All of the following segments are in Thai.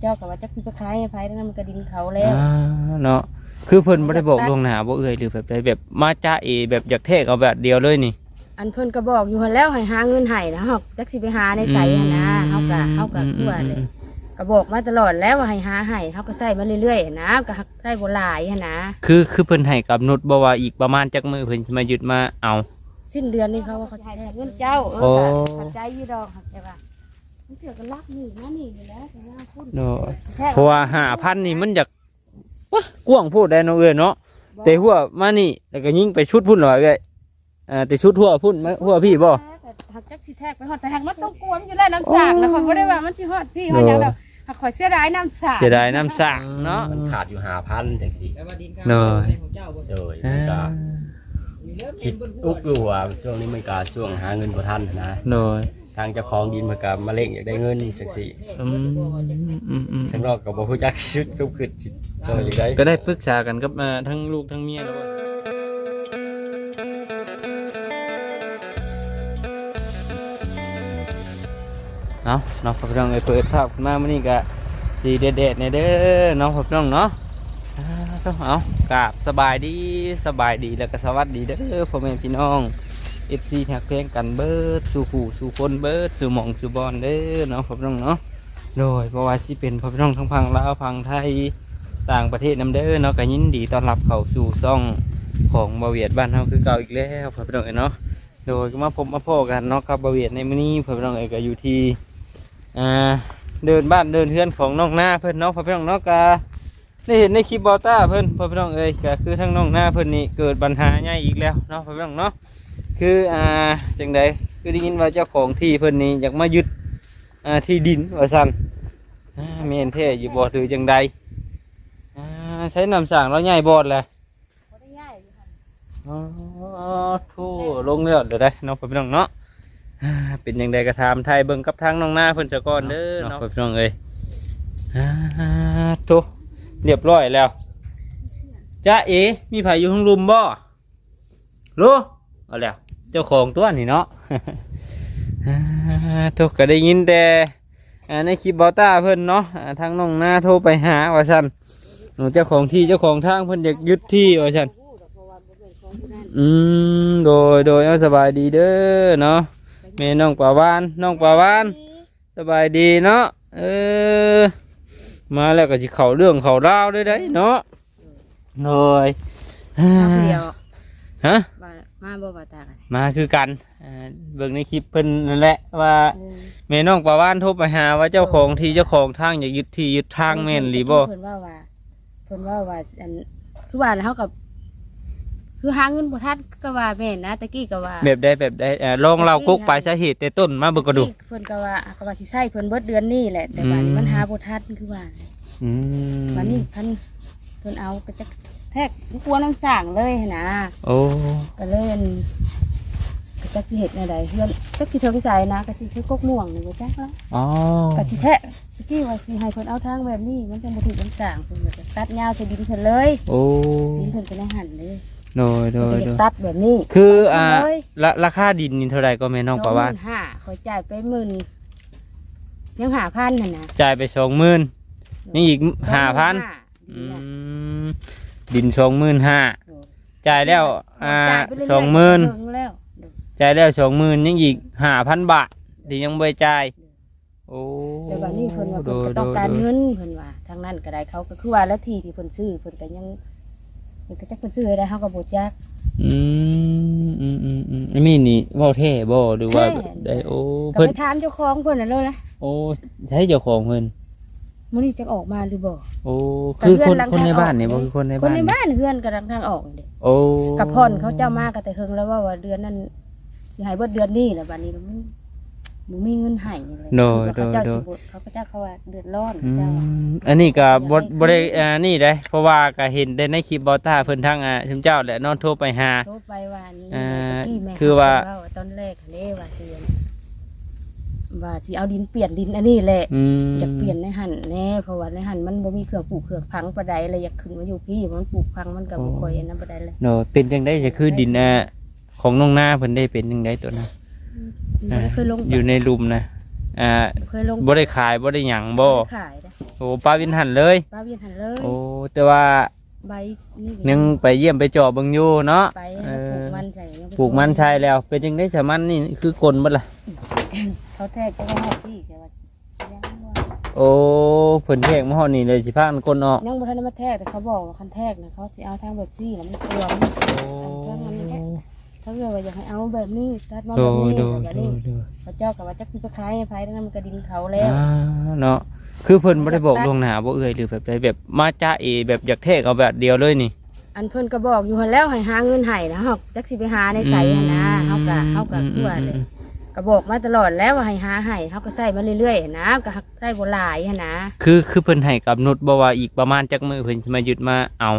เจ้าก็ว่าจักสิไปขายให้ไผนั่นมันก็ดินเขาแล้วอ่าเนาะคือเพิ่นบ่ได้บอกล่วงหน้าบ่เอ่ยหรือแบบใดแบบมาจ้าเอแบบอยากเทกเอาแบบเดียวเลยนี่ อันเพิ่นก็บอกอยู่หั่นแล้วให้หาเงินให้นะเฮาจักสิไปหาในไสหันนะเฮาก็เฮาก็กลัวเลยก็บอกมาตลอดแล้วว่าให้หาให้เฮาก็ใส่มาเรื่อยๆนะก็ใส่บ่หลายหันนะคือคือเพิ่นให้กำหนดบ่ว่าอีกประมาณจักมื้อเพิ่นสิมายึดมาเอา สิ้นเดือนนี้เขาว่าเขาสิให้เงินเจ้าเอโอ้อก็เข้าใจอยู่ดอกเข้าใจว่ามัน เถื่อก็รักนี่นะนี่อยู่แล้วแต่ว่าคุณเนาะแท้เพราะว่า5,000นี่มันอยากวะกว้างโพูดได้เนาะเอ้ยเนาะแต่หัวมานี่แล้วก็ยิงไปชุดพุ่นหน่อยเอ้ยเอ่อแต่ชุดหัวพุ่นมาหัวพี่บ่หักจักสิแทกไปฮอดใส่หักมันต้องกลัวมันอยู่แล้วน้ำสากนะข่อยบ่ได้ว่ามันสิฮอดพี่ฮอดหยังดอกหักข่อยเสียดายน้ำสากเสียดายน้ำสร้างเนาะ มันขาดอยู่หาพันจังสิแต่ว่าดินกลางเนอะของเจ้าบ่โดยอ่ามันก็มีเรื่องคิดเป็นบนอุกอยู่ว่าช่วงนี้มันก็ช่วงหาเงินบ่ทันนะโดย ทางเจ้าของดินมันก็มาเล่งอยากได้เงินจังสิอืมอืมอืมทางนอกก็บ่ฮู้จักชุดก็คือสิจอยจังได๋ก็ได้ปรึกษากันกับอ่าทั้งลูกทั้งเมียแล้วว่าเอาเนาะพ่อพี่น้องเอ้ยเปิดภาพขึ้นมามื้อนี้ก็สีเด็ดๆในเด้อเนาะพ่อพี่น้องเนาะอ่าต้องเอากราบสบายดีสบายดีแล้วก็สวัสดีเด้อพ่อแม่พี่น้อง FC แท็กเพลงกันเบิดสู่ผู้สู่คนเบิดสู่หมองสู่บอลเด้อเนาะพ่อพี่น้องเนาะโดยเพราะว่าสิเป็นพ่อพี่น้องทั้งพังลาวพังไทยต่างประเทศนำเด้อเนาะก็ยินดีต้อนรับเข้าสู่ซ่องของบาเวียดบ้านเฮาคือเก่าอีกแล้วพ่อพี่น้องเอ้ยเนาะโดยก็มาพบมาพบกันเนาะกับบาเวียดในมื้อนี้พ่อพี่น้องเอยก็อยู่ที่อ่าเดินบ้านเดินเฮือนของน้องหน้าเพิ่นเนาะพ่อพี่น้องเนาะก็ได้เห็นในคลิปบอต้าเพิ่นพ่อพี่น้องเอ้ยก็คือทั้งน้องหน้าเพิ่นนี่เกิดปัญหาใหญ่อีกแล้วเนาะพ่อพี่น้องเนาะ คืออ่าจังใดคือได้ยินว่าเจ้าของที่เพิ่นนี่อยากมายึดอ่าที่ดินว่าซั่นอ่าแม่นแท้อยู่บ่หรือจังใดอ่าใช้น้ำสั่งแล้วใหญ่บอดเลยบ่ได้ย้ายอยู่หั่นอ๋อทู่ลงแล้วเดี๋ยวได้น้องพี่น้องเนาะอ่าเป็นยังไงกระทำไทยเบิ่งกับทางน้องหน้าเพิ่นจะก่อนเด้อเนาะพี่น้องเอ้ยอ่าทูเรียบร้อยแล้วจ้าเอมีไผอยู่ข้างลุมบ่รู้เอาแล้ว เจ้าของตัวนี่เนาะอ่าทูก็ได้ยินแต่อ่าในคลิปบอต้าเพิ่นเนาะอ่าทางน้องหน้าโทรไปหาว่าซั่นหนูเจ้าของที่เจ้าของทางเพิ่นอยากยึดที่ว่าฉันรู้ดอกเพราะว่าบ่เป็นของผู้นั้นอืมโดยโดยเอาสบายดีเด้อเนาะแม่น้องปาวานน้องปาวานสบายดีเนาะเออมาแล้วก็สิเข้าเรื่องเข้าราวเลยได้เนาะโดยมาผู้เดียวฮะว่า มาบ่ว่าตากันมาคือกันอ่าเบิ่งในคลิปเพิ่นนั่นแหละว่าเออแม่น้องปาวานโทรไปหาว่าเจ้าของที่เจ้าของทางอยากยึดที่ยึดทางแม่นหรือบ่เพิ่นว่าว่าเพิ่นว่าว่าอันคือว่าแล้วเฮากับคือหาเงินบ่ทันก็ว่าแม่นนะตะกี้ก็ว่าแบบใดแบบใดอ่าลองเล่ากุ๊กไปสาเหตุแต่ต้นมาเบิ่งก็ดู เพิ่นก็ว่าก็ว่าสิใช้เพิ่นเบิดเดือนนี้แหละ แต่ว่าอืม มันหาบ่ทันคือว่าอืมวันนี้ท่านเพิ่นเอาไปจัก แทกกลัวน้ำสั่งเลยหั้นนะโอ้ก็เลยอันก็จักสิเฮ็ดแนวใดเพื่อนจักสิถึงใจนะก็สิซื้อกกม่วงนี่บ่จักแล้วอ๋อก็สิแทะสกี้ว่าสิให้เพิ่นเอาทางแบบนี้มันจังบ่ถูกน้ำสั่งเพิ่นก็จะตัดยาวใส่ดินเพิ่นเลยโอ้ดินเพิ่นก็ได้หั่นเลยโดยโดยเพิ่นโดก็ยจะตัดแบบนี้ คืออ่าเลยละราคาดินนี่เท่าไหร่ก็แม่น้องปาวานห้าขอยจ่ายไปหมื่นยังหาพันน่ะนะจ่ายไปสองหมื่นนี่อีกห้าพัน25,000อืม ดินสองหมื่นห้าโดยจ่ายแล้วอ่าจ่ยไปเรื่ยๆสองหมื่นถึงแล้วจ่ายแล้วสองหมื่นยังอีกห้าพันบาทที่ยังไม่จ่ายโอ้แต่ว่านี่เพิ่นว่าโดเพิ่นยก็โดต้องยการโดยเงินเพิ่นว่าทางนั้นก็ได้เขาก็คือว่าแล้วที่ที่เพิ่นซื้อเพิ่นก็ยังเพิ่นก็จักเพิ่นซื้อให้ได้เฮาก็บ่จักอืมอืมอืมอืมอันนี้นี่เว่าเท่บ่หรือว่าเท่แบบได้โอ้ก็เพิ่นไปถามเจ้าของเพิ่นน่ะเลยนะโอ้ใช้เจ้าของเพิ่น มื้อนี้จะออกมาหรือบ่ โอ้แต่คือเพื่คอนนหลังคนในทางออกบ้านนี่บ่นี่คือคนในคนบ้านในนี่บ้านเฮือนก็ทางทางออกนี่เด้โอ้กับพ่อนเขาเจ้ามาก็แต่เฮิงแล้วว่าว่าเดือนนั้นสิให้เบิดเดือนนี้แหละบัดนี้มันบ่มีเงินให้เลยโดยเขาเจ้าโดยสิบ่เขาก็เจ้าเขาว่าเดือดร้อนอืเจ้า มอันนี้ก็บดบได้อ่านี่ได้เพราะว่าก็เห็นได้ในคลิปบอต้าเพิ่นทั้งอ่าชุมเจ้าแหละนอนโทรไปหา โทรไปว่านี่อ่าตะกี้แม่คือว่า เขเตอนแรกเด้ว่าสิ ว่าสิเอาดินเปลี่ยนดินอันนี้แหละอืมจะเปลี่ยนในหันแน่เพราะว่าในหันมันบ่มีเครือปลูกเครือพังปานใดเลยอยากขึ้นมาอยู่พี่มันปลูกพังมันก็บ่ค่อยอันนั้นปานใดเลยโนเป็นจังได้จะคือดินอ่าของน้องนาเพิ่นได้เป็นจังไดตัวนะบ่ได้เคยลงอยู่ในหลุมนะอ่าเคยลงบ่ได้ขายบ่ได้หยังบ่ขายนะโอ้ปลาวินหันเลยป้าเวียนหันเลยโอ้แต่ว่าใบนี่ยังไปเยี่ยมไปเจอบเบิ่งอยู่เนาะไปเอปลูอกมันใส่ยังไปปลูกมันใช่แล้ว เป็นจังได้สามันนี่คือกลนหมดล่ะ เขาแทกจะว่าหอกที่จะว่ายังว่าโอ้เพิ่นแทกมาฮอดนี่เลยสิพากันกลนออกยังบ่ทันได้มาแทกแต่เขาบอกว่าคันแทกนะเขาสิเอาทางแบบซี่แล้วมันกลัวมันโอ้ถ้าเกิดว่าอยากให้เอาแบบนี้ตัดมาโดแบบยนี้โดยแบบโดนี้ยโดยพระเจ้ากับว่าจักสิไปขายให้ไผทั้งนั้นมันก็ดินเขาแล้ว อ่าเนาะคือเพิ่นบ่ได้บอกล่วงหน้าบ่เอ่ยหรือแบบใดแบบมาจ้าเอแบบอยากแทกเอาแบบเดียวเลยนี่ อันเพิ่นก็บอกอยู่หันแล้วให้หาเงินให้นะเฮาจักสิไปหาในไสหันนะเฮาก็เฮาก็กลัวเลย ก็บอกมาตลอดแล้วว่าให้หาให้เฮาก็ใส่มาเรื่อยๆหั้นนะก็ใส่บ่หลายหันนะคือคือเพิ่นให้กำหนดบ่ว่าอีกประมาณจักมื้อเพิ่นสิมายึดมาเอา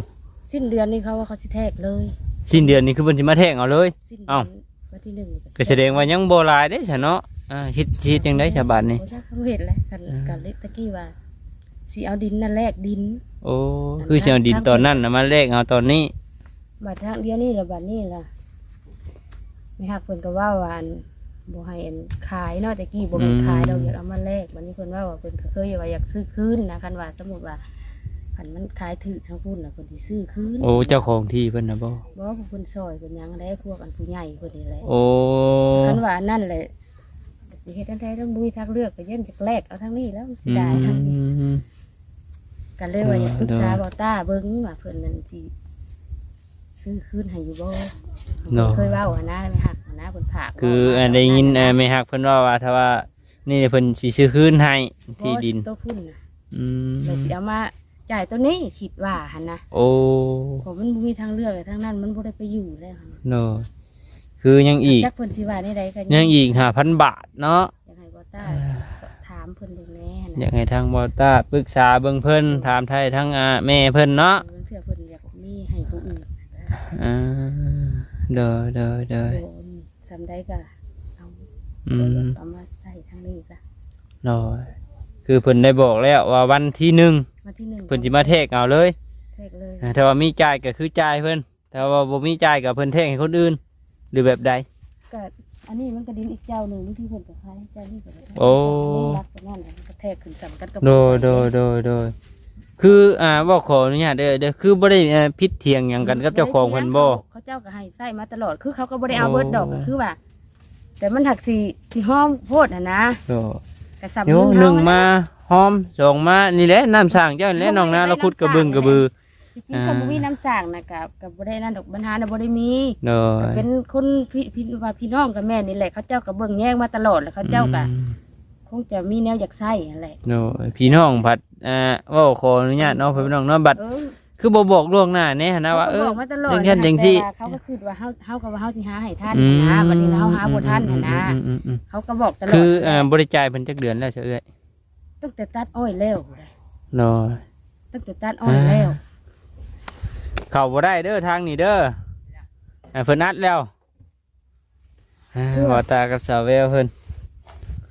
สิ้นเดือนนี้เขาว่าเขาสิแทกเลยสิ้นเดือนนี้คือเพิ่นสิมาแทกเอาเลย สิ้นเดืเอ้าอนวันที่หนึ่งนี่ก็แสดงว่ายังบ่หลายเด้ซะเนาะอ่าคิดคิดจังได๋ฉบับนี้ โอ้ชักเขาเห็นแล้วกันกันเล็กตะกี้ว่าสิเอาดินนั่นแลกดินโอ้คือสิเอาดินตอนนั้นน่ะมาแลกเอาตอนนี้ บัดทางเดียวนี่ละบัดนี้ล่ะไม่ฮักเพิ่นก็ว่าว่าอัน บ่ให้อันขายเนาะตะกี้บ่ให้ขายเราอยากเอามาแลกบัดนี้เพิ่นว่าว่าเพิ่นก็เคยว่าอยากซื้อคืนนะคันว่าสมมุติว่าคันมันขายถือทางพุ่นน่ะเพิ่นสิซื้อคืนโอ้เจ้าของที่เพิ่นน่ะบ่บ่ว่าเพิ่นซอยเพิ่นหยังได้พวกอันผู้ใหญ่เพิ่นนี่แหละโอ้คันว่าอันนั่นแหละสิเฮ็ดจังไดต้องบุยทางเลือกก็เย็นจากแลกเอาทางนี้แล้วมันสิอืได้ทางนี้มกันเลยว่าอยากปรึกษาเด้อบ่ต้าเบิ่งว่าเพิ่นนั่นสิซื้อคืนให้อยู่บ่เนาะเคยเว้าหันนะไม่หักหั นนะเพิ่นผากคืออ่าได้ยินอ่าแม่ฮักเพิ่นว่าว่าถ้าว่า นี่เพิ่นสิซื้อคืนให้ที่ดิน ตัวพุ่นน่ะอืมแต่สิเอามาจ่ายตัวนี้คิดว่าหันนะโอ้ผมมันบ่มีทางเลือกทางนั้นมันบ่ได้ไปอยู่แล้วหั่นเนาะคือยังอีก จักเพิ่นสิว่าในใดก็ยังอีก5,000บาทเนาะอยากให้บ่ต้าสอบถามเพิ่นดูแลหั่นอยานะกให้ทางบอต้าปรึกษาเบิ่งเพิ่นถามไทยทั้งอ่าแม่เพิ่นเนาะเรื่องเทื่อเพิ่นอยากมีให้ผู้อื่นอ่าเด้อเด้อเด้อโดนซำใดก็เอาอืม เอามาใส่ทางนี้ซะเนาะคือเพิ่นได้บอกแล้วว่าวันที่หนึ่งมาที่หนึ่งเพิ่นสิมาเทกเอาเลยแทกเลยอ่าถ้าว่ามีจ่ายก็คือจ่ายเพิ่นถ้าว่าบ่มีจ่ายก็เพิ่นเทกให้คนอื่น หรือแบบใด ก็อันนี้มันก็ดินอีกเจ้าหนึงที่เพิ่นก็ขายเจ้านี้ก็ได้โอ้ รักกันนั่นแหละมันก็แทกขึ้นสำกันกับโดยโดยโดยโดย คืออ่าบ่ขออนุญาตเด้อเด้อคือบ่ได้เอ่อผิดเถียงหยังกันกับเจ้าของเพิ่นบ่ เขาเจ้าก็ให้ใส่มาตลอด คือเขาก็บ่ได้เอาเบิดดอกก็คือว่า แต่มันหักสีสีห้อมโพดน่ะนะโอ้กระสับโยหนึ่งมาหอมสองมานี่แหละน้ำสร้างเจ้านี่แหละน้องนาเราขุดกระบึงกระบือจริงๆก็บ่มีน้ำสร้างนะกับกับบ่ได้นั่นดอกปัญหาน่ะบ่ได้มีโดยเป็นคนพี่พี่ว่าพี่น้องกับแม่นี่แหละเขาเจ้าก็เบิ่งแย่งมาตลอดแล้วเขาเจ้าก็อืม คงจะมีแนวอยากใส่นั่นแหละโดยพี่น้องผัดอ่าเว่าขออนุญาตเนาะพี่น้องเนาะบัดเออคือบ่บอกล่วงหน้าแน่นะว่าเอเขาอก็บอกมาตลอดเรื่องแค่จังซี่ แต่ว่าเขาก็คือว่าเฮาเฮาก็ว่าเฮาสิหาให้ท่านอืมนะบัดนี้เฮาหาบ่ทันน่ะนะอืมอืมอืมเขาก็บอกตลอดคืออ่าบริจาคเพิ่นจักเดือนแล้วเสียเอ้ยตั้งแต่ตัดอ้อยแล้วเนาะตั้งแต่ตัดอ้อยแล้ว เข้าบ่ได้เด้อทางนี้เด้ออ่าเพิ่นนัดแล้วอ่าบ่ตากับสาวแววเพิ่น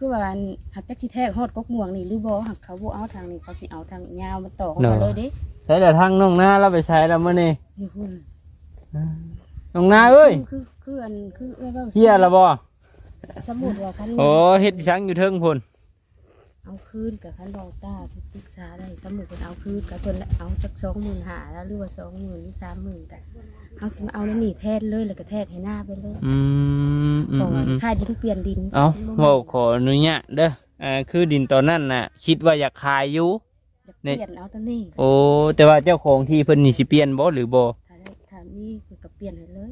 คือว่าอันหักจักสิแทกฮอดกกม่วงนี่หรือบ่หักเขาบ่เอาทางนี้เขาสิเอาทางยาวมาต่อเข้ามาเลยเด้ใช้แต่ทางน้องนาเราไปใช้แล้วมื้อนี้อยู่พุ่นน้องนาเอ้ยคือคืออันคือว่าว่าเฮียละบ่สมมุติว่าคันโอ้เฮ็ดชังอยู่เทิงพุ่นเอาคืนกับคันบอกตาที่ปรึกษาได้สมมุติเพิ่นเอาคืนกับเพิ่นเอาจัก25,000แล้วหรือว่า20,000หรือ30,000แต่ เฮาสิมาเอาแล้วนี่แทนเลยแล้วก็แทกให้หน้าไปเลยอืมอืเพมราะว่าอืมค่าดินเปลี่ยนดินเอาเว่าขออนุญาตเด้ออ่าคือดินตอนนั้นน่ะ คิดว่าอยากขายอยู่ อยากเปลี่ยนเอาตัวนี้โอ้แต่ว่าเจ้าของที่เพิ่นนี่สิเปลี่ยนบ่หรือบ่ถ้าได้ถ้ามีเพิ่นก็เปลี่ยนให้เลย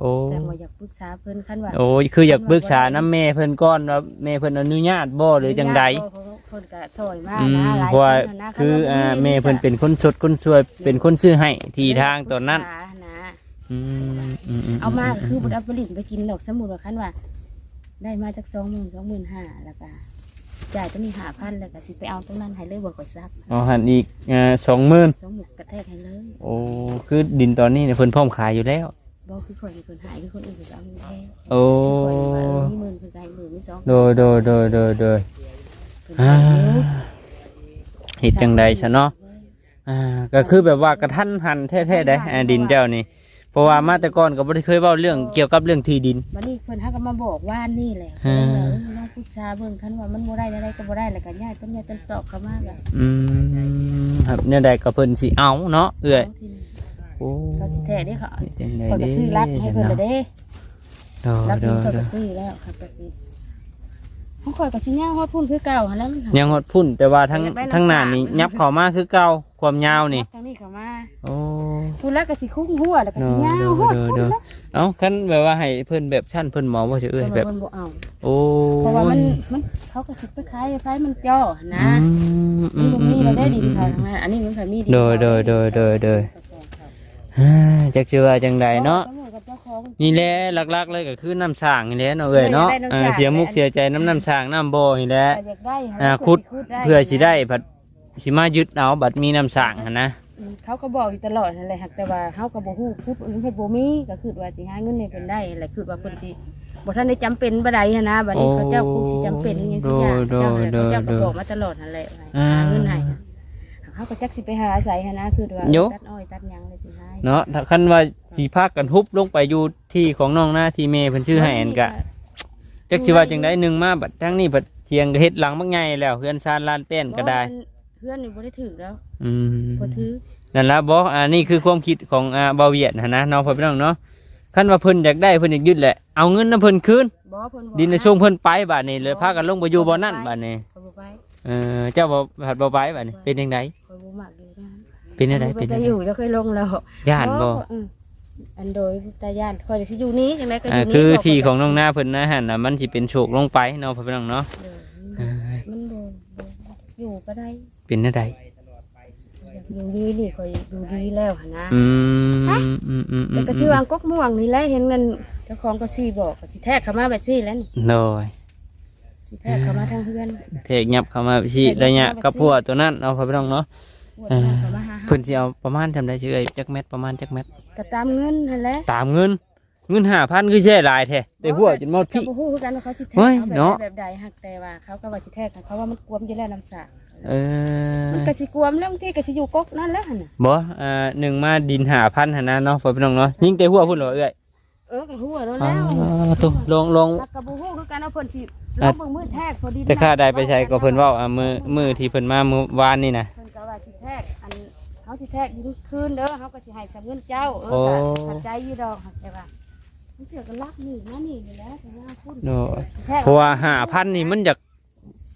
โอ้แต่ว่าอยากปรึกษาเพิ่นคันว่าโอ้คืออยากปรึกษาน้ำแม่เพิ่นก่อนว่าแม่เพิ่นอนุญาตบ่หรือจังใด เพิ่นก็ซอยมาอืนะมหลายเพราะว่าคนน่ะนะคือคันว่าอ่าบ่แม่เพิ่นเป็นคนสดคนสวยเป็นคนซื้อให้ที่ทางตอนนั้น ปรึกษานะ อืมอืมอืมเอามาคือบ่ได้เอาไปลิ้นไปกินดอกสมมุติว่าคันว่า ได้มาจาก20,000 25,000แล้วก็จ่ายตัวนี้5,000แล้วก็สิไปเอาตรงนั้นให้เลยบ่ก็ซักเอาหันอีกอ่าสองหมื่นสองหมุกกระแทกให้เลยโอ้คือดินตอนนี้เนี่ยเพิ่นพร้อมขายอยู่แล้วบ่คือข่อยเป็นคนหายคือคนอื่นก็เอาเงินแท้โอ้ข่อยว่าเออมีหมื่นคือไงหมื่นมีสองโดยโดยโดยโดยโดยเพิ่นอ่าให้อยู่เฮ็ดจังใดซะเนาะอ่าก็คือแบบว่ากระทันหันแท้ๆได้อ่าดินเจ้านี่ เพราะว่ามาแต่ก่อนก็บ่ได้เคยเว้าเรื่องเกี่ยวกับเรื่องที่ดินบัดนี้เพิ่นเฮาก็มาบอกว่านี่แหละฮะเพิ่นว่าเออลองพูดจาเบิ่งคันว่ามันบ่ได้อะไรก็บ่ได้แล้วก็ย้ายต้นไม้ต้นตอกเข้ามาก็อืมครับเนี่ยใดก็เพิ่นสิเอาเนาะเอื้อยเอาที่นี่โอ้เขาสิแท้เด้เขาจังไดเขาก็เด้ซื้อรักให้เพิ่นละเด้โดรักโดนี้เขาโดก็ซื้อแล้วครับก็สิ ของข่อยก็สิย่างฮอดพุ่นคือเก่าหั่นแหล้วมันยังฮอดพุ่น แต่ว่าทั้งอยากได้น้ำทั้งหน้านี่สางยับเข้ามาคือเก่าความยาวนี่ ทางนี้เข้ามาโอ้พุ่นแล้วก็สิคุ้งหัวแล้วก็โดสิย่างโดฮอดโดพุ่นโดแล้วเอ้าคันแบบว่าให้เพิ่นแบบชั้นเพิ่นหมอบ่สิเอ้ยแต่แบบว่ามันบ่เอา โอ้เพราะว่ามันมันเขาก็สิไปขายไฟมันจ่อนะอืมอืมันมบ่อืมีมเราได้ดินอืมเขาทางนั้นอันนี้มันก็มีดินโดยโดยโดยโดยโดย อ่าจักสิว่าจังใดเนาะกับเจ้าของ นี่แหละหลักๆเลยก็คือน้ำสร้างนี่แหละเนาะเอ้ยเนาะได้น้ำอ่าสร้างเสียมุกเสียใจน้ำน้ำสร้างน้ำบ่อนี่แหละ อยากได้อ่าขุด เพื่อสิได้ผัดสิมายึดเอาบัดมีน้ำสร้างหั่นนะเขาก็บอกอยู่ตลอดนั่นแหละครับแต่ว่าเขาก็บ่ฮู้พูดอื่นเพิ่นบ่มีก็คือว่าสิหาเงินให้เพิ่นได้แหละคือว่าเพิ่นสิบ่ทันได้จำเป็นบ่ได้หันนะบัดนี้เขาเจ้าคงสิจำเป็นอหยังสิอย่างเจ้านั่นแหละเขาเจ้าก็บอกมาตลอดนั่นแหละว่าหาเงินให้เขาก็จักสิไปหาอาศัยหันนะคือว่าตัดอ้อยตัดหยังเลยสิหา เนาะถ้าคันว่าสิพากันฮุบลงไปอยู่ที่ของน้องหน้าที่เมย์เพิ่นชื่อให้อันกะจักสิว่าจังไดหนึงมาบัดทั้งนี้บัดเทียงก็เฮ็ดหลังบักใหญ่แล้วเฮือนซานลานแป้นก็ได้ เพื่อนนี่บ่ได้ถือแล้วอืมบ่ถือนั่นละบ่อ่านี่คือความคิดของอ่าเบาเวียดหั่นนะเนาะพ่อพี่น้องเนาะคันว่าเพิ่นอยากได้เพิ่นอยากยึดแหละเอาเงินนํเพิ่นคืนบ่เพิ่นดินในช่วงเพิ่นไปบัดนี้เลยพากันลงไปอยู่บ่นั่นบัดนี้เขาบ่ไปเออเจ้าบ่ผัดบ่ไปบัดนี้เป็นจังไดเขาบ่มักอยู่นะ เป็นจังไดเป็เป็นนจะจังอไดยู่แล้วเคยลงแล้วย่านบ่ อืมอันโดยตาย่านคอยสิอยู่นี้จังไดก็ออ่ายู่นี้คือบอกที่ว่าของน้องหน้าเพิ่นนะหั่นน่ะมันสิเป็นโฉกลงไปเนาะพ่อพี่น้องเนาะเออมันบ่บ่อยู่ก็ได้เป็นจังไดอยากอยู่ดีนี่คอยดูดีแล้วหั่นนะ อืมอืมอืมอืมแต่ก็สิวางกกม่วงนี่แหละเห็นนั่นเจ้าของก็สิบอกก็สิแทกเข้ามาแบบซี่แล้วนี่โดยสิแทกเข้ามาทางเพื่อน เทกยับเข้ามาสิระยะกับพวกตัวนั้นเอาพ่อพี่น้องเนาะป วดหน้าเข้ามาหาเพิ่นสิเอาประมาณจำได้ชื่อไอ้จักเม็ดประมาณจักเม็ดก็ตามเงินนั่นแหละตามเงิน เงิน5,000คือแช่หลายแท้แต่หัวจนหมดก็พี่บ่ฮู้คือกันว่าเขาสิแทกเฮ้ยเอาแบบเนาะ ใดแบบใดหักแต่ว่าเขาก็ว่าสิแทกเขาว่ามันกวมอยู่แล้วน้ำสากเออมันก็สิกวมแล้วบางทีก็สิอยู่กกนั่นแหละหั่นน่ะบ่อ่าหนึ่งมาดิน5,000หั่นนะเนาะพ่อพี่น้องเนาะยิงแต่หัวพุ่นเหรอเอ้ยเออก็ฮู้แล้วอ๋แล้วอตัวลงลงแล้วก็บ่ฮู้คือกันว่าเพิ่นสิลอะงเบิ่งมือแทกพอดีแต่ข้าได้ไปใช้ก็เพิ่นเว้าอ่ามือมือที่เพิ่นมามื้อวานนี่นะเพิ่นก็ว่าสิ แทกอันเขาสิแทกยิงคืนเด้อเขาก็สิให้สำเงินเจ้าเออโอ้ก็ขัดใจอยู่ดอกหักแต่ว่ามันเกี่ยวกับลักนี่นะนี่นี่แหละแต่ว่าพูดโอ้ยแทกเพราะว่า5,000นี่มันอยาก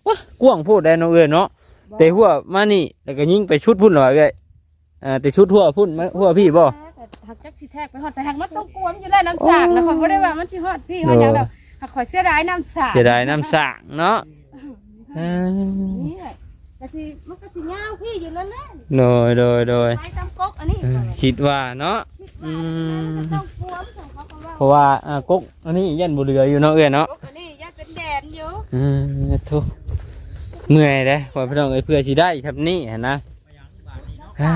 วะกว้างโพูดได้เนาะเอ้ยเนาะแต่หัวมานี่แล้วก็ยิงไปชุดพุ่นเหรอเอ้ยอ่าแต่ชุดหัวพุ่นมาหัวพี่บ่ หักจักสิแทกไปฮอดใส่หักมันต้องกวมอยู่แล้วน้ำสากนะข่อยบ่ได้ว่ามันสิฮอดพี่ฮอดหยังดอกหักข่อยเสียดายน้ำสากเสียดายน้ำสร้างเนาะเออนี่แหละ แต่สิมันก็สิยาวพี่อยู่แล้วแหละโดยโดยโดยไปตามกกอันนี้เออคิดว่าเนาะคิดว่ามันต้องกวมของเขาก็ว่าเพราะว่าอ่ากกอันนี้ยันบุเรืออยู่เนาะเอ้ยเนาะกกอันนี้ยังเป็นแดนอยู่อืมทุเมื่อยเด้พอพี่น้องเอ้ยเพื่อสิได้ครับนี่เห็นนะอ่า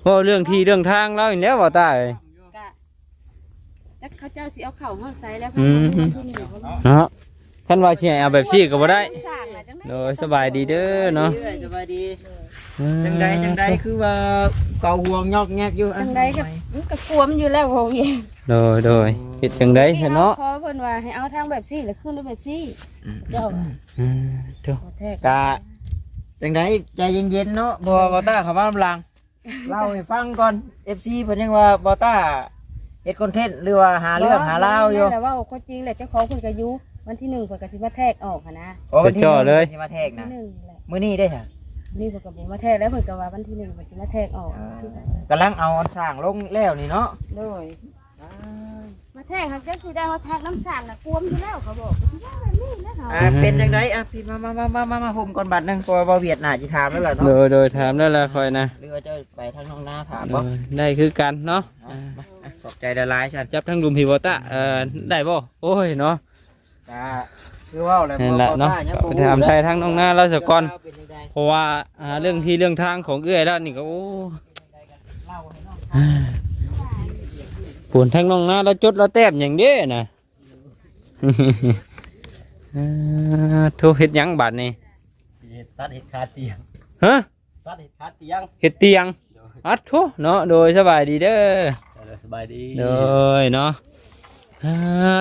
เพราะเรื่องที่เรื่องทางเราอีกแล้วบ่ตาเอ้ยกะจักเขาเจ้าสิเอาเข่าห้องใส่แล้วอืม ที่นี่เขาเนาะ คันว่าสิให้เอาแบบซี่ก็บ่ได้สร้างน่ะจังได๋โดยสบายดีเด้อเนาะสบายดีอืมจังใดจังใดคือว่าเกาห่วงยอกแงกอยู่อะจังไดก็มันก็กวมอยู่แล้วโหยโดยโดยเฮ็ดจังได๋เนาะขอเพิ่นว่าให้เอาทางแบบซี่แล้วขึ้นด้วยแบบซี่เจ้าอืมทุขอแทกกะจังใดใจเย็นๆเนาะบ่บอต้าเขามาลำลังเล่าให้ฟังก่อน FC เพิ่นยังว่าบอต้าเฮ็ดคอนเทนต์หรือว่าหาเรื่องหาราวอยู่แต่ว่าก็จริงแหละเจ้าของเพิ่นก็อยู่ วันที่หนึ่งเพิ่นก็สิมาแทกออกหันนะโอ้วันที่จ่อเลย ที่มาแทกวันนะที่หนึ่งแหละมื้อนี้ได้ค่ะนี่เพิ่นก็บ่มาแทกแล้วเพิ่นก็ว่าวันที่หนึ่งเพิ่นสิมาแทกออกกำลังเอาอันสร้างลงแล้วนี่เนาะโดยมาแทกหักจังสิได้ว่าทางน้ำสางน่ะกวมอยู่แล้วเขาบอกสิว่าแบบนี้นะเฮาอ่าเป็นจังใดอะพี่มามามามามามาห่มก่อนบัดหนึงเพราะว่าบ่เวียดน่าสิถามแล้วล่ะโดเนาะยโดยถามแล้วล่ะคอยนะหรือว่าจะไปทางน้องนาถามโดบ่ยได้คือกันเนาะอะมาอะขอบใจละลายฉันจับทั้งลุมพีวอตะเอ่อได้บ่โอ้ยเนาะ กะคือว่าอะไรนั่นแหละเนาะไปถามไทยทั้งน้องหน้าเราสก่อนเพราะว่าอ่าเรื่องที่เรื่องทางของเอื้อยแล้วนี่ก็โอ้ปวนทั้งน้องหน้าเราจดเราแต้มอย่างเด้นะอ่าโทษเฮ็ดหยังบาดนี่ตัดเห็ดคาเตียงฮะตัดเห็ดคาเตียงเฮ็ดเตียงอัดทุเนาะโดยสบายดีเด้อเอาสบายดีโดยเนาะ อ่า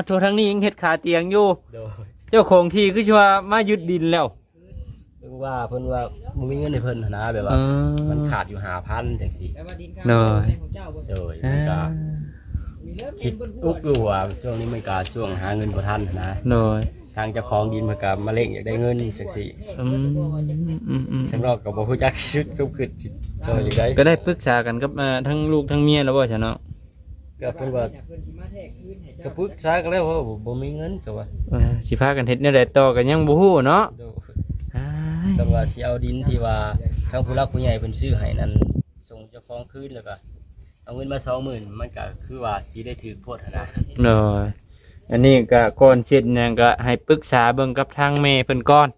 ทั่วทั้งนี้ยังเฮ็ดขาเตียงอยู่ โดยเจ้าของที่คือว่ามายึดดินแล้ว เพิ่นว่าเพิ่นว่าบ่มีเงินให้เพิ่นหั้นนะแบบเอว่าอมันขาดอยู่5,000จังซี่โดยโดยอ่ามันก็คิดอุกอยู่ว่าช่วงนี้มันก็ช่วงหาเงินบ่ทันหั้นนะ โดยทางเจ้าของดินเพิ่นก็มาเร่งอยากได้เงินจังซี่อืมอืมอืม ทางนอกก็บ่ฮู้จักชุดก็คือสิจอยจังได๋ก็ได้ปรึกษากันกับอ่าทั้งลูกทั้งเมียแล้วบ่ใช่เนาะ ก็เพิ่นว่าก็ปรึกษากันแล้วว่าบ่บ่มีเงินก็ว่าเออสิพากันเฮ็ดแนวใดต่อก็ยังบ่ฮู้เนาะโดยอ้ายกันว่าสิเอาดินที่ว่าทางผู้รักผู้ใหญ่เพิ่นซื้อให้นั้นส่งเจ้าของคืนแล้วก็เอาเงินมา20,000มันก็คือว่าสิได้ถือโพดหั้นนะโดยอันนี้ก็ก่อนเช็ดหยังก็ให้ปรึกษาเบิ่งกับทางแม่เพิ่นก่อน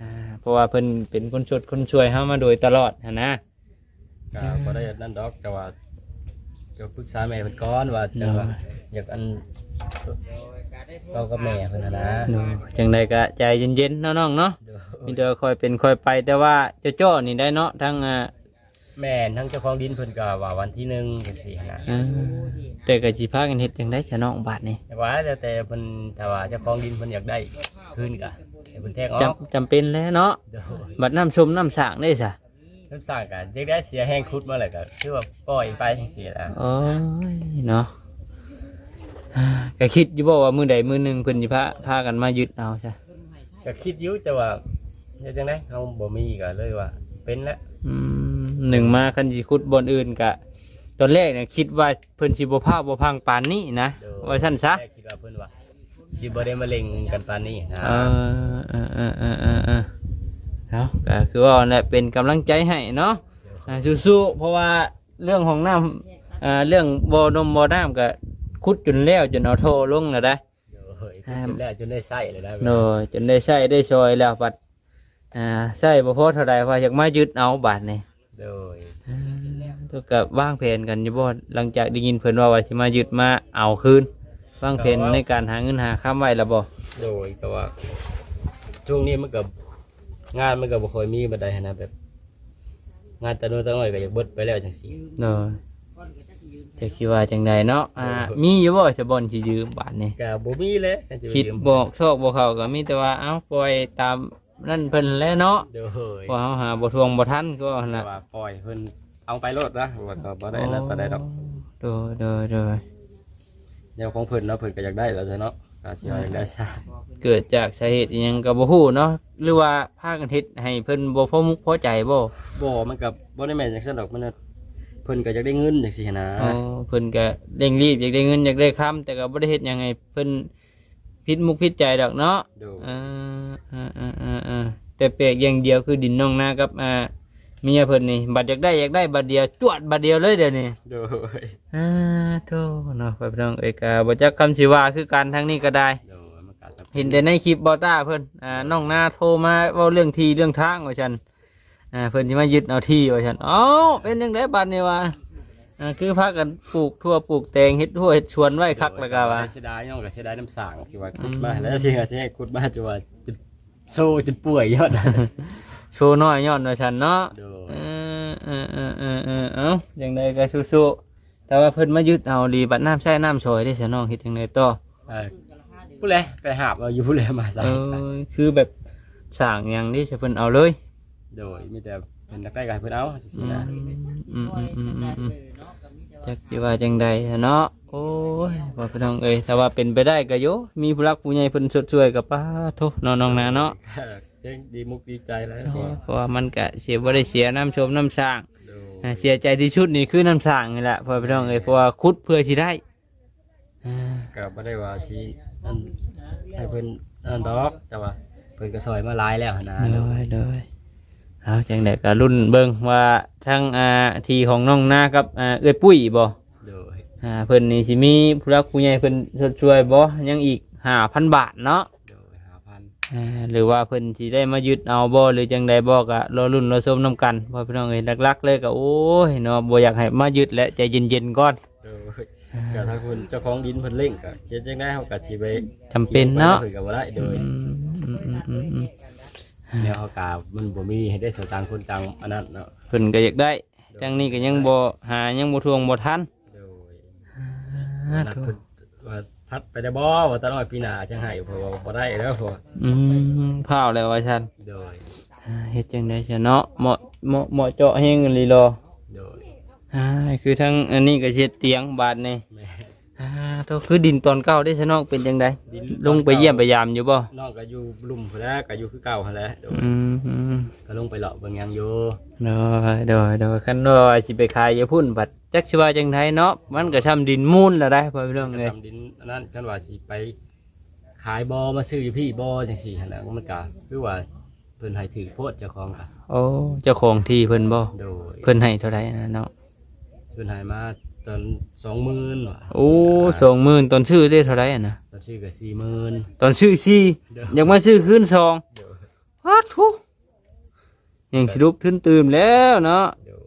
อ่าเพราะว่าเพิ่นเป็นคนชดคนช่วยเฮามาโดยตลอดหันนะก็บ่ได้นั่นดอกแต่ว่า ก็ปรึกษาแม่เพิ่นก่อนว่าจังว่าอยากอันเรากับแม่เพิ่นน่ะนะโดยจังใดก็ใจเย็นๆเนาะน้องเนาะโดยมีแต่ค่อยเป็นค่อยไปแต่ว่าเจ้าจ้อนี่ได้เนาะทั้งอ่าแม่นทั้งเจ้าของดินเพิ่นก็ว่าวันที่หนึ่งจังซี่หั้นนะอ่าแต่ก็สิพากันเฮ็ดจังได๋ซะน้องบาดนี่แต่ว่าแล้วแต่เพิ่นถ้าว่าเจ้าของดินเพิ่นอยากได้คืนก็ให้เพิ่นแทงอจำอกจำเป็นแล้วเนาะโดยบัดน้ำชมน้ำสร้างได้ซะ น้ำสร้างกันเด็กได้เสียแห้งครุดมาเลยก็คือว่าปล่อยไปจังซี่ล่ะโอ้ยเนาะอ่าก็คิดอยู่บ่ว่ามื้อใดมื้อหนึงเพิ่นสิพาพากันมายึดเอาซะก็คิดอยู่แต่ว่าเฮ็ดจังได๋เฮาบ่มีก็เลยว่า เป็นแล้วอืมหนึ่งมาคันสิขุดบอนอื่นกะตอนแรกเนี่ยคิดว่าเพิ่นสิบ่พาบ่พังปานนี้นะโดยว่าซั่นซะ แรกคิดว่าเพิ่นว่าสิบ่ได้มาเล็งกันปานนี้นะ เออเออเออเออเออ เออเนาะก็คือว่าเนี่ยเป็นกำลังใจให้เนาะอ่าสู้ๆเพราะว่าเรื่องของน้ำอ่าเรื่องบ่อนมบ่น้ำก็ขุดจนแล้วจนเอาโทลงแล้วได้โดยจนได้จนได้ใส่เลยนะโดยจนได้ใช้ได้ซอยแล้วบัดอ่าใช้บ่พอเท่าใดว่าอยากมายึดเอาบัดนี่โดยเท่ากับวางแผนกันอยู่บ่หลังจากได้ยินเพิ่นว่าว่าสิมายึดมาเอาคืนวางแผนในการหาเงินหาค้ำไว้แล้วบ่โดยก็ว่าช่วงนี้มันก็ งานมันก็บ่ค่อยมีบันไดหั้นนะแบบ งานแต่โน้นแต่น้อยก็อยากเบิดไปแล้วจังซี่เนาะจะคิดว่าจังใดเนาะอ่ามีอยู่บ่จะบ่อนสิยืมบาทนี่ก็บ่มีเลยกันจะไปคิดยืมบอกโชคบ่เข้าก็มีแต่ว่าเอ้าปล่อยตามนั่นเพิ่นแหล้วเนาะโดยเพราะเฮาหาบ่ทวงบ่ทันก็นั่นแต่ล่ะว่าปล่อยเพิ่นเอาไปโลดนะว่าก็บ่ได้นั่นบ่ได้ดอกโดยโดยโดย แนวของเพิ่นเนาะเพิ่นก็อยากได้แล้วเนาะ ก็สิว่าอยากได้ซะเกิดจากสาเหตุอิหยังก็บ่ฮู้เนาะหรือว่าพากันเฮ็ดให้เพิ่นบ่พอมุกพอใจบ่บ่มันก็บ่ได้แม่นจังซั่นดอกมันน่ะเพิ่นก็อยากได้เงินจังซี่นะอ๋อเพิ่นก็เร่งรีบอยากได้เงินอยากได้คำแต่ก็บ่ได้เฮ็ดหยังให้เพิ่นผิดมุกผิดใจดอกเนาะโดยอ่าอ่าอ่าอ่าอ่าแต่แปลกอย่างเดียวคือดินน้องนากับอ่า เมียเพิ่นนี่บัดอยากได้อยากได้บัดเดียวจวดบัดเดียวเลยเดี๋ยวนี้โดยอ่าโธ่เนาะพี่น้องเอ้ยก็บ่จักคำสิว่าคือการทางนี้ก็ได้ โดยมันก็จะเห็นแต่ในคลิปบอต้าเพิ่นอ่าน้องนาโทรมาเว้าเรื่องที่เรื่องทางว่าซั่นอ่าเพิ่นสิมายึดเอาที่ว่าซั่นอ๋อเป็นจังไดบัดนี้วะอ่าคือพากันปลูกทั่วปลูกแตงเฮ็ดทั่วเฮ็ดสวนไว้คักแล้วก็ว่า เสียดายย่องก็เสียดายน้ำสางที่ว่าขุดมาแล้วสิก็สิให้ขุดมาจนว่าจะโซ่จนป่วยยอด โชว์น้อยย้อนว่าซั่นเนาะโดยเออเออเออเออเออเอ้าจังไดก็สู้ๆแต่ว่าเพิ่นมายึดเอาดีบัดน้ำใช้น้ำซอยได้ซะน้องเฮ็ดจังไดต่อเออผู้แลไปหาบเอาอยู่ผู้แลมาใส่เออคือแบบสร้างหยังนี่สิเพิ่นเอาเลยโดยมีแต่เป็นนักได้กายเพิ่นเอาจังซี่นะอืมอืมอืมอืมอืมจักสิว่าจังใดอะเนาะโอ้ยว่าพี่น้องเอ้ยถ้าว่าเป็นไปได้ก็โยมีผู้รักผู้ใหญ่เพิ่นสดช่วยกับป้าโทน้องน้องนาเนาะ เจ๊งดีมุกดีใจแล้วเพราะว่ามันก็เสียบ่ได้เสียน้ำชมน้ำสร้างโดอ่ายเสียใจที่ชุดนี่คือน้ำสร้างนี่แหละพ่อพี่น้องเอ้ยเพราะว่าขุดเพื่อสิได้อ่าก็บ่ได้ว่าสิอันให้เพิ่นอันดอกแต่ว่าเพิ่นก็ซอยมาหลายแล้วหั่นนะโดยโดยเอาจังไดก็รุ่นเบิ่งว่าทั้งอ่าทีของน้องนากับอ่าเอ้ยปุ้ยบ่โดยอ่าเพิ่นนี่สิมีผู้รักผู้ใหญ่เพิ่นชดช่วยบ่ยังอีก5,000บาทเนาะโดย5,000 อ่าหรือว่าเพิ่นสิได้มายึดเอาบ่หรือจังใดบ่ก็รอรุ่นรอชมนํกันเพราะพี่น้องเอ้ยหลักๆเลยก็โอ้ยเนาะบ่อยากให้มายึดและใจเย็นๆก่อน โดยก็ถ้าคุณเจ้าของดินเพิ่นเล่งก็เฮ็ดจังได๋เฮาก็สิไปจำเป็นเนาะเพิ่นก็บ่ได้โดยอืมอืมอืมอืมอืมแนวเฮาก็มันบ่มีให้ได้สตางค์คนต่างอันนั้นเนาะเพิ่นก็อยากได้ทางนี้ก็ยังบ่หายังบ่ทวงบ่ทันโดย อ่านัดโถ่เพิ่นว่า พัดไปได้บ่ว่าตาน้อยปีหน้าจังให้เพราะว่าบ่ได้แล้วเพราะว่าอืมพาวแล้วว่าฉันโดยอ่าเฮ็ดจังได๋ซะเนาะเหมาะเหมาะเหมาะเจาะแฮงอีหลีรอโดยอ่าคือทั้งอันนี้ก็เฮ็ดเตียงบาดนี่แม่อ่าโตคือดินตอนเก่าได้ซะเนาะเป็นจังไดดินลงไปเยี่ยมไปยามอยู่บ่น้องก็อยู่ลุ่มพุ่นแหล้วก็อยู่คือเก่าหั่นแหละโดยอืมอืมก็ลง ไปเลาะเบิ่งหยังอยู่เด้อเด้อเด้อคันว่าสิไปขายอยู่พุ่นบัดจักสิว่าจังไดเนาะมันก็ซ้ำดินมูลแล้วได้พ่อพี่น้องก็เอ้ยทำดินอันนั้นกันว่าสิไป ขายบ่มาซื้ออยู่พี่บ่จังซี่หั่นแหละมันก็คือว่าเพิ่นให้ถือโพดเจ้าของก็โอ้เจ้าของที่เพิ่นบ่โดยเพิ่นให้เท่าไหร่นะเนาะเพิ่นให้มาตอน20,000ว่ะโอ้สองหมื่นตอนซื้อได้เท่าไหร่อะนะตอนซื้อก็40,000ตอนซื้อสี่เด้ออยากมาซื้อคืนสองโดยพาทุ ยังสิลุกขึ้นตื่มแล้วเนาะโดย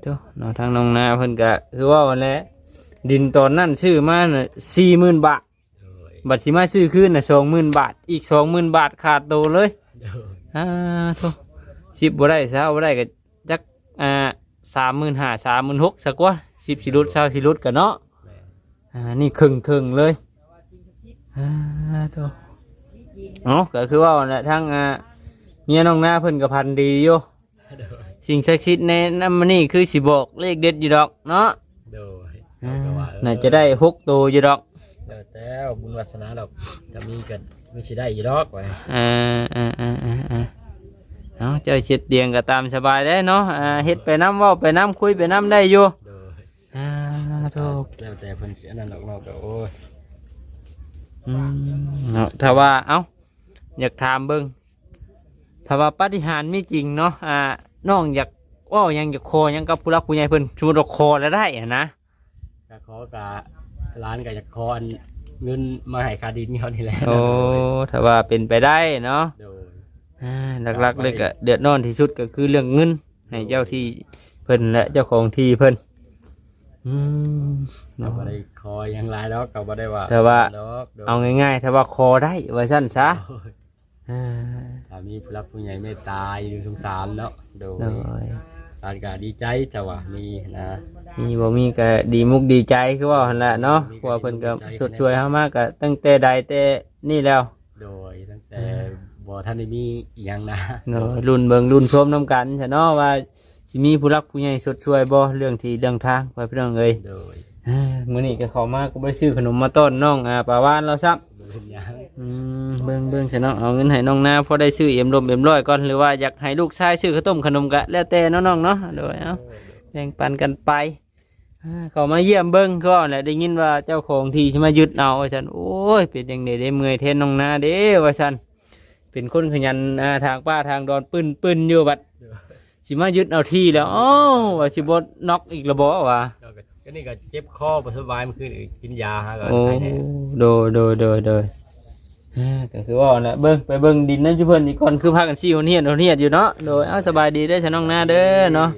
เด้อเนาะทางน้องนาเพิ่นก็คือว่าวันแหละดินตอนนั้นซื้อมาน่ะสี่หมื่นบาทโดยบัดสิมาซื้อคืนน่ะสองหมื่นบาท อีกสองหมื่นบาทขาดโตเลยโดยอ่าโทสิบบ่ได้ซะบ่ได้ก็จักอ่าสามหมื่นห้าสามหมื่นหกสักว่าสิบสิรุดเช้าสิรุดกันเนาะแม่อ่านี่ครึ่งครึ่งๆเลยอ่าโตเนาะก็คือว่าวันละทั้งอ่า เมียน้องหน้าเพิ่นกับพันดีอยู่โดยสิ่งศักดิ์สิทธิ์ในน้ำมันนี่คือสิบอกเลขเด็ดอยู่ดอกเนาะโดยอ่าก็ว่าน่าจะได้หกตัวอยู่ดอกเดี๋ยวแต่บุญวาสนาดอกจะมีกันมีสิได้อีดอกไว้อ่าอ่าอ่าอ่าอ่าเอาเจ้าเช็ดเตียงก็ตามสบายได้เนาะอ่าเฮ็ดไปน้ำเว่าไปน้ำคุยไปน้ำได้อยู่โดยอ่าโตแล้วแต่เพิ่นสิอันนั้นดอกเนาะก็โอ้ยอืมเนาะถ้าว่าเอ้าอยากถามเบิ่ง ถ้าว่าปาฏิหาริย์มีจริงเนาะอ่าน้องอยากเว่าหยังอยากคอหยังกับผู้รักผู้ใหญ่เพิ่นสมมุติว่าคอแล้วได้อะนะก็ขอกะร้านก็จะคอนเงินมาให้คาดินเขานี่แหละโอ้ถ้าว่าเป็นไปได้เนาะโดย อ่าหลักๆเลยก็เดือดร้อนที่สุดก็คือเรื่องเงินให้เจ้าที่เพิ่นและเจ้าของที่เพิ่นอืมเราเนาะ บ่ได้คอยหยังหลายดอกก็บ่ได้ว่าแต่ว่าดอกโดยเอาง่ายๆ ถ้าว่าคอได้ว่าสั้นซะโดย อ่าถ้ามีผู้รักผู้ใหญ่เมตตาอยู่สงสารเนาะโดยโดยการก็ดีใจจะว่ามีนะมีบ่มีก็ดีมุกดีใจคือว่าหั่นแหละเนาะเพราะว่าเพิ่นก็สดช่วยเฮามากก็ตั้งแต่ใดแต่นี่แล้ว โดยตั้งแต่บ่ท่านได้มีอีหยังนะเนาะรุ่นเบิ่งรุ่นชมนํกันซะเนาะว่าสิมีผู้รักผู้ใหญ่สดช่วยบ่เรื่องที่เรื่องทางไปพี่น้องเอ้ยโดยอ่ามื้อนี้ก็เข้ามาก็บ่ได้ซื้อขนมมาต้อนน้องอ่าปลาวานเราซับบ่เห็นหยัง อืมเบิ่งเบิ่งซะเนาะเอาเงินให้น้องนาพอได้ซื้อเอ็มลมเอ็มร้อยก่อนหรือว่าอยากให้ลูกชายซื้อข้าวต้มขนมก็แล้วแต่น้องๆเนาะโดยเอาแบ่งปันกันไปอ่าเขามาเยี่ยมเบิ่งก็แหละได้ยินว่าเจ้าของที่สิมายึดเอาว่าซั่นโอ้ยเป็นจังไดได้เมื่อยแทนน้องนาเด้ว่าซั่นเป็นคนขยันอ่าทางป้าทางดอนปึ้นปึ้นอยู่บัดสิมายึดเอาที่แล้วอ้าวว่าสิบ่น็อกอีกและบ่วะแล้วก็ก็นี่ก็เจ็บคอบ่สบายเมื่อคืนอีกกินยาฮะก็โอ้ไข้แน่โดยโดยโดยโดย อ่าก็คือว่าน่ะเบิ่งไปเบิ่งดินนั่นจุเพิ่นอีกคนคือพากันซี่คนเฮียนคนเฮียนอยู่เนาะโดยเอาสบายดีเด้อฉันน้องนาเด้อเนาะ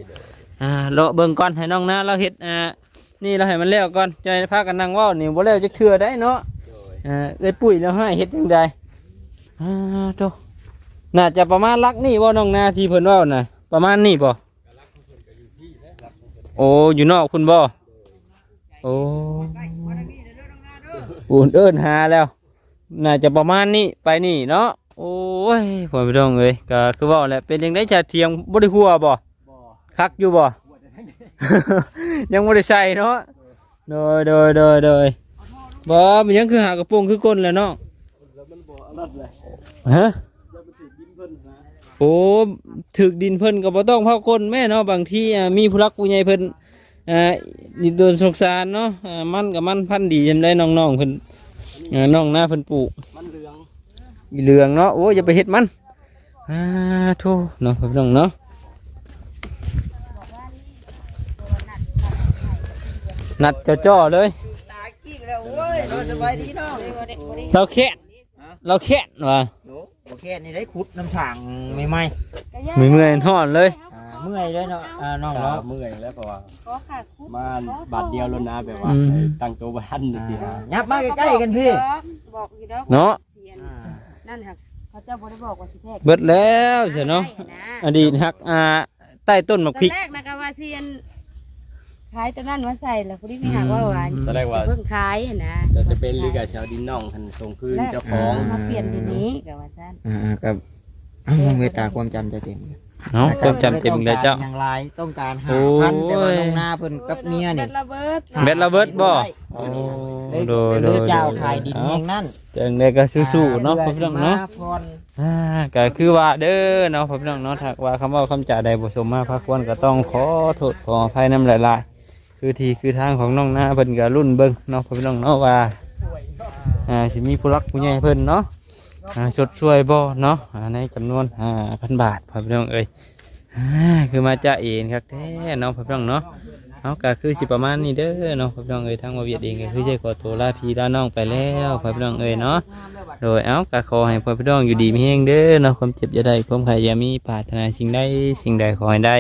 อ่าเลาะเบิ่งก่อนให้น้องนาเราเฮ็ดอ่านี่เราให้มันแล้วก่อนจะให้พากันนั่งเว้านี่บ่แล้วจักเทื่อได้เนาะโดยอ่าเอ้ยปุ้ยแล้วให้เฮ็ดจังไดอ่าโตน่าจะประมาณลักนี่บ่น้องนาที่เพิ่นเว้าน่ะประมาณนี้บ่โอ้อยู่นอกคุณบ่โอ้อุ่นเอิ้นหาแล้ว น่าจะประมาณนี้ไปนี่เนาะโอ้ยพ่อพี่น้องเอ้ยก็คือเว่าแหละเป็นยังไงจะเทียงบ่ได้หัวบ่คักอยู่บ่ ยังบ่ได้ใส่เนาะโดยโดยโดยโดยบ่มันยังคือหากระโปรงคือก้นแหล้วเนาะฮะโอ้ถึกดินเพิ่นก็บ่ต้องเผาก้นแม่เนาะบางทีอ่ามีผู้รักผู้ใหญ่เพิ่นอ่านี่โดนสงสารเนาะอ่ามันกับมันพันธุ์ดีจำได้น้องๆเพิ่น อ่าน้องหน้าเพิ่นปลูกมันเหลืองอีเหลืองเนาะโอ้ยอย่าไปเฮ็ดมันอ่าโธ่เนาะพี่น้องเนาะนัดจ่อๆเลยตายกิ้งแล้วโว้ยเราสบายดีเนาะเราแค่นเราแค่นว่ะโอเคนี่ได้ขุดน้ำฉางไม่ไหมมือเมื่อยห่อนเลยอ่า เมื่อยเลยเนาะอ่าน้องขาเนาะ เมื่อยแล้วเพราะว่าขอค่ะคุดมาบาทเดียวแล้วนะแบบว่าอืม ตั้งตัวบ่ทันนี่สิอ่ายับมาใกล้ๆกันพี่ บอกอยู่ดอกเนาะเสียนอ่านั่นค่ะเขาเจ้าบ่ได้บอกว่าสิแท้เบิดแล้วเสียเนาะได้นะอดีตฮักอ่าใต้ต้นมะตอพรินกแรกนะก็ว่าเซียนขายตัวนั้นมาใส่แล้วพอดีไม่หากว่าว่าตอนแรกว่าเพิ่งขายอะนะจะจะเป็นลิกาชาวดินน่องทันทรงพื้นแล้วเจ้าของมาเปลี่ยนทีนี้ก็ว่าซั่นอ่าๆกับอ้าวน้องเวตาความจำจะเต็ม เนาะความจำเต็มเลยเจ้า อย่างไรต้องการหาโอ้ยพันแต่ว่าน้องนาเพิ่นกับเมียนี่ป็ระเบิดเบ็ดระเบิดบ่โอ้โอ้ยโดยโดเลยยเจ้าขายดินแห่งนั้นจังได้ก็สู้ๆเนาะพ่อพี่น้องเนาะมพรอ่าก็คือว่าเด้อเนาะพ่อพี่น้องเนาะถ้าว่าคำเว่าคำจ่าใดบ่สมมาพาควรก็ต้องขอโทษขออภัยนำหลายๆคือที่คือทางของน้องนาเพิ่นก็รุ่นเบิ่งเนาะพ่อพี่น้องเนาะว่าอ่าสิมีผู้รักผู้ใหญ่เพิ่นเนาะ อ่าชดช่วยบ่เนาะอ่าในจำนวน5,000บาทพ่อพี่น้องเอ้ยอ่าคือมาจ่าเองครับแท้เนาะพ่อพี่น้องเนาะเอาก็คือสิประมาณนี้เด้อเนาะพี่น้องเอ้ยทางมาเวียดเองก็คือจะขอตัวลาพี่ลาน้องไปแล้วพี่น้องเอ้ยเนาะโดยเอาก็ขอให้พี่น้องอยู่ดีมีแห้งเด้อเนาะความเจ็บอย่าได้ความไข่อย่ามีปรารถนาสิ่งใดสิ่งใดขอให้ได้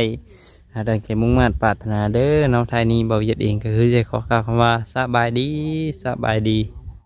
หาได้แกมุ่งมั่นปรารถนาเด้อเนาะไทยนี้บ่เวียดเองก็คือจะขอกล่าวคำว่าสบายดีสบายดี